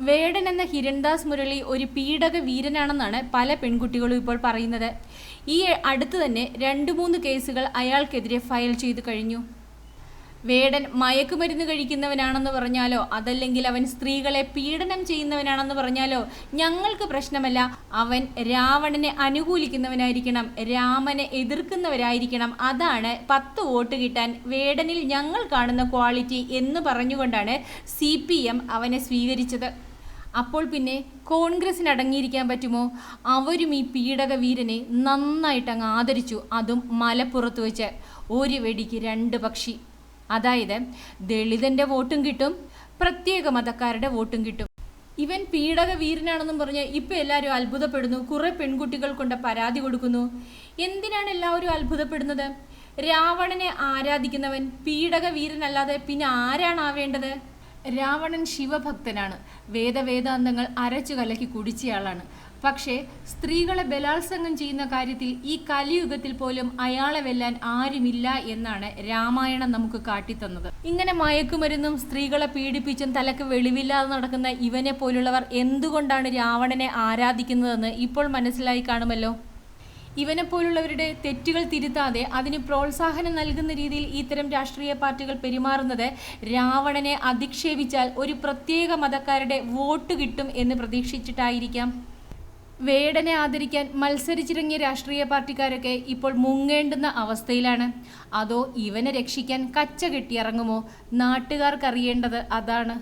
വേടൻ എന്ന ഹിരൺദാസ് മുരളി ഒരു പീഡക വീരനാണെന്നാണ് പല പെൺകുട്ടികളും ഇപ്പോൾ പറയുന്നത്. ഈ അടുത്ത് തന്നെ രണ്ട് മൂന്ന് കേസുകൾ അയാൾക്കെതിരെ ഫയൽ ചെയ്തു കഴിഞ്ഞു. വേടൻ മയക്കുമരുന്ന് കഴിക്കുന്നവനാണെന്ന് പറഞ്ഞാലോ? അതല്ലെങ്കിൽ അവൻ സ്ത്രീകളെ പീഡനം ചെയ്യുന്നവനാണെന്ന് പറഞ്ഞാലോ? ഞങ്ങൾക്ക് പ്രശ്നമല്ല. അവൻ രാവണനെ അനുകൂലിക്കുന്നവനായിരിക്കണം രാമനെ എതിർക്കുന്നവരായിരിക്കണം. അതാണ് പത്ത് വോട്ട് കിട്ടാൻ വേടനിൽ ഞങ്ങൾ കാണുന്ന ക്വാളിറ്റി എന്ന് പറഞ്ഞുകൊണ്ടാണ് സി അവനെ സ്വീകരിച്ചത്. അപ്പോൾ പിന്നെ കോൺഗ്രസ്സിന് അടങ്ങിയിരിക്കാൻ പറ്റുമോ? അവരും ഈ പീഡക വീരനെ നന്നായിട്ട് അങ്ങ് ആദരിച്ചു. അതും മലപ്പുറത്ത് വെച്ച്. ഒരു വെടിക്ക് രണ്ട് പക്ഷി. അതായത് ദളിതന്റെ വോട്ടും കിട്ടും പ്രത്യേക മതക്കാരുടെ വോട്ടും കിട്ടും. ഇവൻ പീഡക വീരനാണെന്നും പറഞ്ഞ് ഇപ്പൊ എല്ലാവരും അത്ഭുതപ്പെടുന്നു. കുറേ പെൺകുട്ടികൾ കൊണ്ട് പരാതി കൊടുക്കുന്നു. എന്തിനാണ് എല്ലാവരും അത്ഭുതപ്പെടുന്നത്? രാവണനെ ആരാധിക്കുന്നവൻ പീഡക വീരനല്ലാതെ പിന്നെ ആരാണ് ആവേണ്ടത് രാവണൻ ശിവഭക്തനാണ്. വേദവേദാന്തങ്ങൾ അരച്ചു കലക്കി കുടിച്ചയാളാണ്. പക്ഷേ സ്ത്രീകളെ ബലാത്സംഗം ചെയ്യുന്ന കാര്യത്തിൽ ഈ കലിയുഗത്തിൽ പോലും അയാളെ വെല്ലാൻ ആരുമില്ല എന്നാണ് രാമായണം നമുക്ക് കാട്ടിത്തന്നത്. ഇങ്ങനെ മയക്കുമരുന്നും സ്ത്രീകളെ പീഡിപ്പിച്ചും തലക്ക് വെളിവില്ലാതെ നടക്കുന്ന ഇവനെ പോലുള്ളവർ എന്തുകൊണ്ടാണ് രാവണനെ ആരാധിക്കുന്നതെന്ന് ഇപ്പോൾ മനസ്സിലായി കാണുമല്ലോ? ഇവനെ പോലുള്ളവരുടെ തെറ്റുകൾ തിരുത്താതെ അതിന് പ്രോത്സാഹനം നൽകുന്ന രീതിയിൽ ഇത്തരം രാഷ്ട്രീയ പാർട്ടികൾ പെരുമാറുന്നത് രാവണനെ അധിക്ഷേപിച്ചാൽ ഒരു പ്രത്യേക മതക്കാരുടെ വോട്ട് കിട്ടും എന്ന് പ്രതീക്ഷിച്ചിട്ടായിരിക്കാം. വേടനെ ആദരിക്കാൻ മത്സരിച്ചിറങ്ങിയ രാഷ്ട്രീയ പാർട്ടിക്കാരൊക്കെ ഇപ്പോൾ മുങ്ങേണ്ടുന്ന അവസ്ഥയിലാണ്. അതോ ഇവനെ രക്ഷിക്കാൻ കച്ച കെട്ടിയിറങ്ങുമോ നാട്ടുകാർക്കറിയേണ്ടത് അതാണ്.